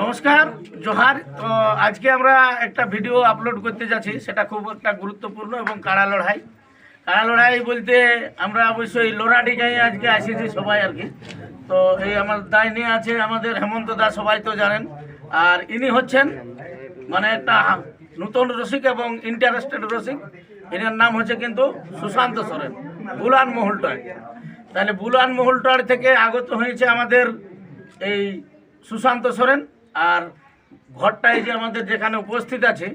নমস্কার, জোহার। আজকে আমরা একটা ভিডিও আপলোড করতে যাচ্ছি, সেটা খুব একটা গুরুত্বপূর্ণ এবং কাড়া লড়াই। কাড়া লড়াই বলতে আমরা অবশ্যই লোরাডি গায়ে আজকে আসিছি সবাই আর কি। তো এই আমার দায় নিয়ে আছে আমাদের হেমন্ত দা, সবাই তো জানেন। আর ইনি হচ্ছেন মানে একটা নতুন রসিক এবং ইন্টারেস্টেড রসিক। এনার নাম হচ্ছে কিন্তু সুশান্ত সোরেন, বুলান মহলটয়। তাহলে বুলান মহলটয় থেকে আগত হয়েছে আমাদের এই সুশান্ত সোরেন আর ঘরটায় যে আমাদের যেখানে উপস্থিত আছে,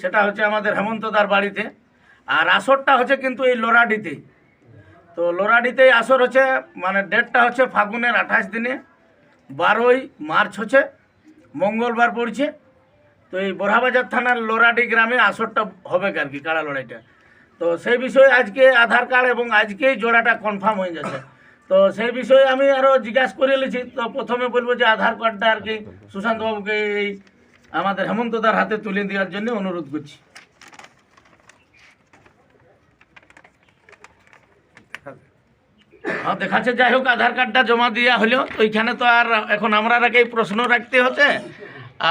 সেটা হচ্ছে আমাদের হেমন্তদার বাড়িতে। আর আসরটা হচ্ছে কিন্তু এই লোরাডিতেই তো লোরাডিতেই আসর হচ্ছে মানে ডেটটা হচ্ছে ফাগুনের আঠাশ দিনে, বারোই মার্চ হচ্ছে, মঙ্গলবার পড়ছে। তো এই বড়াবাজার থানার লোরাডি গ্রামে আসরটা হবে আর কি কাড়া লড়াইটা। তো সেই বিষয়ে আজকে আধার কার্ড এবং আজকেই জোড়াটা কনফার্ম হয়ে যাচ্ছে। তো সেই বিষয়ে আমি আরও জিজ্ঞাসা করে নিয়েছি। তো প্রথমে বলব যে আধার কার্ডটা আর কি সুশান্ত বাবুকে এই আমাদের হেমন্তদার হাতে তুলে দেওয়ার জন্য অনুরোধ করছি। হ্যাঁ দেখাচ্ছে, যাই হোক, আধার কার্ডটা জমা দেওয়া হলো। তো ওইখানে তো আর এখন আমরা রাখেই প্রশ্ন রাখতে হচ্ছে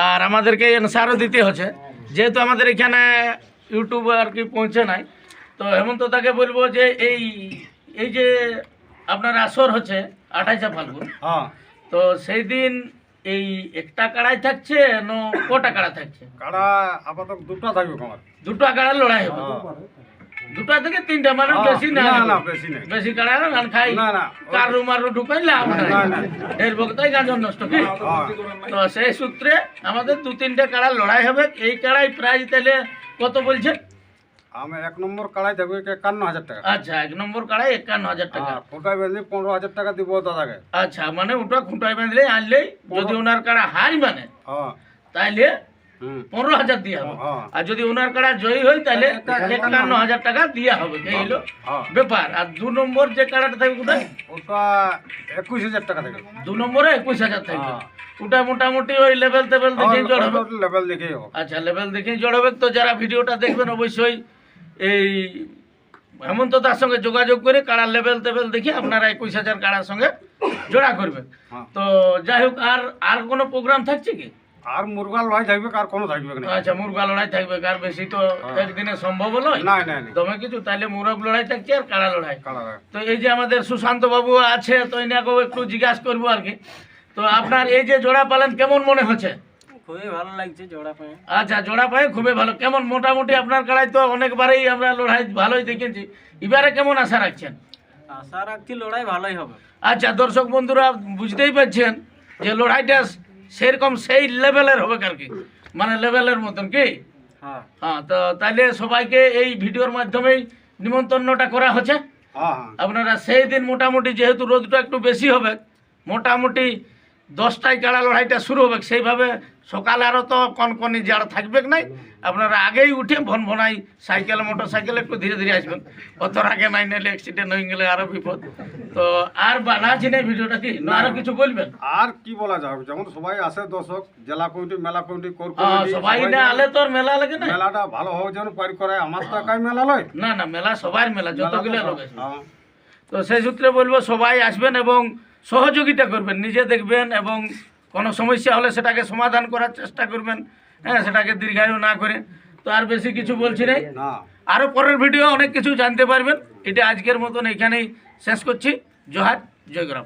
আর আমাদেরকে অ্যান্সারও দিতে হচ্ছে। যেহেতু আমাদের এখানে ইউটিউব আর কি পৌঁছে নাই। তো হেমন্ত তাকে বলব যে এই এই যে আপনার আসর হচ্ছে আঠাইশে ফাল্গুন। হ্যাঁ। তো সেই দিন এই একটা কাড়াই থাকছে না কটা কাড়া থাকছে? কাড়া আপাতত দুটো থাকবে আমার। দুটো কাড়া লড়াই হবে। দুটা থেকে তিনটা মানে হ্যাঁ, বেশি না বেশি কাড়া না গান খাই। না, না। কারু মারু ঢুকাইলে আমরা না, না। এর বক্তাই নষ্ট কি হ্যাঁ। তো সেই সূত্রে আমাদের দু তিনটে কাড়া লড়াই হবে। এই কাড়াই প্রাইস তাহলে কত বলছে আমি এক নম্বর কাড়াই থাকবে একান্ন হাজার টাকা। আচ্ছা এক নম্বর কাড়াই একান্ন হাজার টাকা। আর কোটায় বেঁধে পনেরো হাজার টাকা দিব দাদাকে। আচ্ছা মানে ওটা খুঁটাই বাঁধলে আনলেই যদি ওনার কাড়া হারি মানে হ্যাঁ। তাইলে পনেরো হাজার দিয়ে হবে। হ্যাঁ। আর যদি ওনার কাড়া জয়ী হয় তাহলে একান্ন হাজার। টাকা দেওয়া হবে। এই হলো হ্যাঁ। ব্যাপার। আর দু নম্বর যে কাড়াটা থাকবে কোথায়? ওটা একুশ হাজার টাকা থাকবে দু নম্বরে একুশ হাজার থাকবে। হ্যাঁ। ওটা মোটামুটি ওই লেভেল টেবেল দেখে জড় হবে লেভেল দেখেই আচ্ছা লেভেল দেখেই জড় হবে তো যারা ভিডিওটা দেখবেন অবশ্যই এই হেমন্ত তার সঙ্গে যোগাযোগ করে কাড়ার লেভেল টেবেল দেখে আপনারা একুশ হাজার কাড়ার সঙ্গে জোড়া করবেন। হ্যাঁ। তো যাই হোক আর আর কোনো প্রোগ্রাম থাকছে কি? আর মুরগাল ভাই থাকবে আর কোনো থাকবে না। আচ্ছা মুরগা লড়াই থাকবে কার বেশি তো হ্যাঁ। একদিনে সম্ভব নয়। না না না দমে কিছু তাহলে মুরগ লড়াই থাকছে আর কাড়া লড়াই। তো এই যে আমাদের সুশান্ত বাবু আছে তো এনাকেও একটু জিজ্ঞাসা করব আর কি। তো আপনার এই যে জোড়া পালেন কেমন মনে হচ্ছে? খুবই ভালো লাগছে জোড়া পেয়ে। আচ্ছা জোড়া পায়ে খুবই ভালো। কেমন মোটামুটি আপনার কাড়াই তো অনেকবারই আমরা লড়াই ভালোই দেখেছি। এবারে কেমন আশা রাখছেন? আশা রাখছি লড়াই ভালোই হবে। আচ্ছা দর্শক বন্ধুরা বুঝতেই পারছেন যে লড়াইটা সেরকম সেই লেভেলের হবে আর কি মানে লেভেলের মতন কি? হ্যাঁ। হ্যাঁ তো তাহলে সবাইকে এই ভিডিওর মাধ্যমেই নিমন্ত্রণটা করা হচ্ছে। হ্যাঁ হ্যাঁ। আপনারা সেই দিন মোটামুটি যেহেতু রোদটা একটু বেশি হবে মোটামুটি দশটায় কাড়া লড়াইটা শুরু হবে সেইভাবে সকালে আরও তো কনকনি যারা থাকবে নাই আপনারা আগেই উঠে ভন ভনাই সাইকেল মোটর সাইকেল একটু ধীরে ধীরে আসবেন। অত আগে নাই নাহলে অ্যাক্সিডেন্ট হয়ে গেলে আরও বিপদ। তো আর বাধা আছে না ভিডিওটা কি? না আরও কিছু বলবেন? আর কি বলা যাবে? যেমন সবাই আসে দর্শক জেলা কমিটি মেলা কমিটি কোর সবাই না আলে তো আর মেলা লাগে না? মেলাটা ভালো হবে যেন পারি করে। আমার তো একাই মেলা লয়। না না মেলা সবার মেলা যতগুলো লোক হ্যাঁ। তো সেই সূত্রে বলব সবাই আসবেন এবং সহযোগিতা করবেন নিজে দেখবেন এবং কোনো সমস্যা হলে সেটাকে সমাধান করার চেষ্টা করবেন হ্যাঁ সেটাকে দীর্ঘায়ু না করে। তো আর বেশি কিছু বলছি নাই। না। আরও পরের ভিডিও অনেক কিছু জানতে পারবেন। এটা আজকের মতন এখানেই শেষ করছি। জোহার জয়গ্রাম